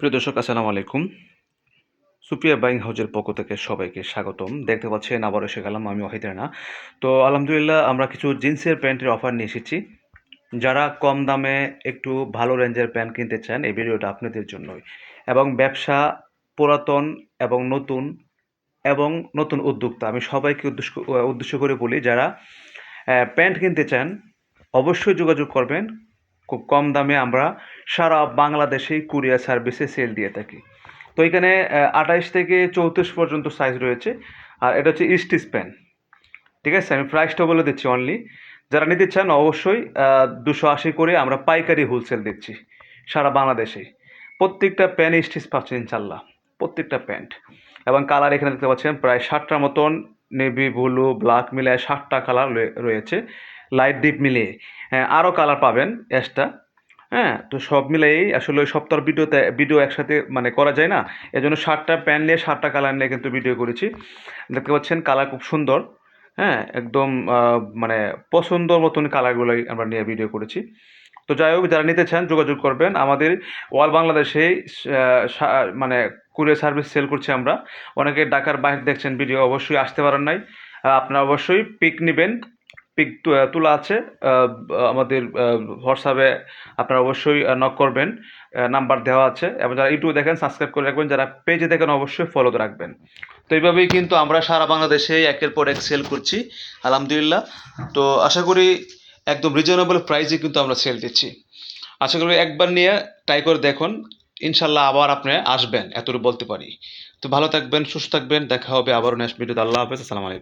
প্রিয় দর্শক, আসসালামু আলাইকুম। সুপ্রিয়া বাইং হাউজের পক্ষ থেকে সবাইকে স্বাগতম। দেখতে পাচ্ছেন আবার এসে গেলাম আমি ওহিদ রানা। তো আলহামদুলিল্লাহ, আমরা কিছু জিন্সের প্যান্টের অফার নিয়ে এসেছি। যারা কম দামে একটু ভালো রেঞ্জের প্যান্ট কিনতে চান, এই ভিডিওটা আপনাদের জন্যই। এবং ব্যবসা পুরাতন এবং নতুন এবং নতুন উদ্যোক্তা, আমি সবাইকে উদ্দেশ্য উদ্দেশ্য করে বলি, যারা প্যান্ট কিনতে চান, অবশ্যই যোগাযোগ করবেন খুব কম দামে আমরা সারা বাংলাদেশেই কুরিয়ার সার্ভিসে সেল দিয়ে থাকি। তো এখানে আঠাইশ থেকে চৌত্রিশ পর্যন্ত সাইজ রয়েছে। আর এটা হচ্ছে স্টিচ প্যান ঠিক আছে, আমি প্রাইসটা বলে দিচ্ছি অনলি যারা নিতে চান অবশ্যই দুশো আশি করে আমরা পাইকারি হোলসেল দিচ্ছি সারা বাংলাদেশে প্রত্যেকটা প্যান স্টিচ পাচ্ছেন ইনশাল্লাহ। প্রত্যেকটা প্যান্ট এবং কালার এখানে দেখতে পাচ্ছেন, প্রায় ষাটটার মতন নেভি ব্লু ব্ল্যাক মিলিয়ে ষাটটা কালার রয়েছে। লাইট ডিপ মিলিয়ে। হ্যাঁ আরও কালার পাবেন এক্সট্রা হ্যাঁ তো সব মিলেই আসলে ওই সপ্তাহ ভিডিওতে ভিডিও একসাথে মানে করা যায় না। এজন্য ষাটটা প্যান নিয়ে ষাটটা কালার নিয়ে কিন্তু ভিডিও করেছি। দেখতে পাচ্ছেন কালার খুব সুন্দর। হ্যাঁ একদম মানে পছন্দ মতন কালারগুলোই আমরা নিয়ে ভিডিও করেছি। তো যাই হোক, যারা নিতে চান যোগাযোগ করবেন। আমাদের অল বাংলাদেশে মানে কুরিয়ার সার্ভিস সেল করছি আমরা। অনেকে ঢাকার বাইরে দেখছেন ভিডিও, অবশ্যই আসতে পারেন নাই। আপনারা অবশ্যই পিক নেবেন। পিক তোলা আছে। আমাদের হোয়াটসঅ্যাপে আপনারা অবশ্যই নক করবেন। নাম্বার দেওয়া আছে। এবং যারা ইউটিউবে দেখেন সাবস্ক্রাইব করে রাখবেন। যারা পেজে দেখেন, অবশ্যই ফলোতে রাখবেন। তো এইভাবেই কিন্তু আমরা সারা বাংলাদেশে একের পর এক সেল করছি। আলহামদুলিল্লাহ। তো আশা করি একদম রিজনেবল প্রাইসে কিন্তু আমরা সেল দিচ্ছি। আশা করি একবার নিয়ে ট্রাই করে দেখুন, ইনশাল্লাহ আবার আপনি আসবেন, এতটুকু বলতে পারি। তো ভালো থাকবেন, সুস্থ থাকবেন, দেখা হবে আবারও নেক্সট ভিডিওতে আল্লাহ হাফেজ, আসসালামু আলাইকুম।